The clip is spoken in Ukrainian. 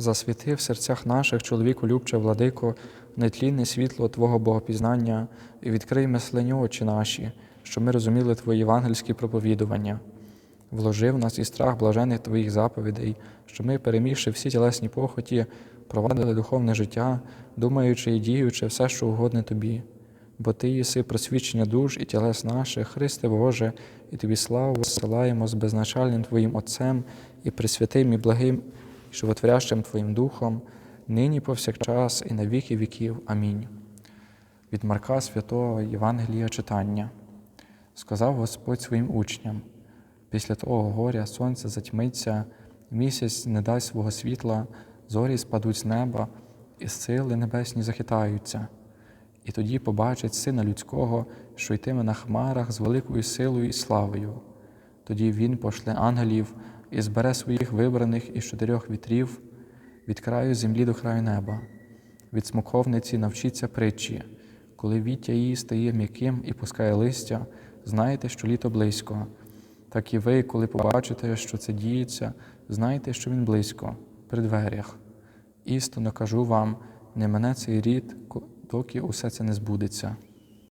Засвіти в серцях наших, чоловіку любче, владико, нетлінне світло Твого Богопізнання і відкрий мислені очі наші, щоб ми розуміли Твої євангельські проповідування. Вложи в нас і страх блажених Твоїх заповідей, щоб ми, перемігши всі тілесні похоті, провадили духовне життя, думаючи і діючи все, що угодне Тобі. Бо Ти єси просвічення душ і тілес наших, Христе Боже, і Тобі славу посилаємо з безначальним Твоїм Отцем і пресвятим і благим, животворящим Твоїм Духом, нині повсякчас і на віки віків. Амінь. Від Марка Святого Євангелія читання. Сказав Господь своїм учням: після того горя сонце затьмиться, місяць не дасть свого світла, зорі спадуть з неба, і сили небесні захитаються. І тоді побачить Сина Людського, що йтиме на хмарах з великою силою і славою. Тоді Він пошле ангелів і збере своїх вибраних із чотирьох вітрів від краю землі до краю неба. Від смоковниці навчіться притчі, коли віття її стає м'яким і пускає листя, знаєте, що літо близько. Так і ви, коли побачите, що це діється, знайте, що він близько, при дверях. Істинно кажу вам, не мене цей рід, доки усе це не збудеться.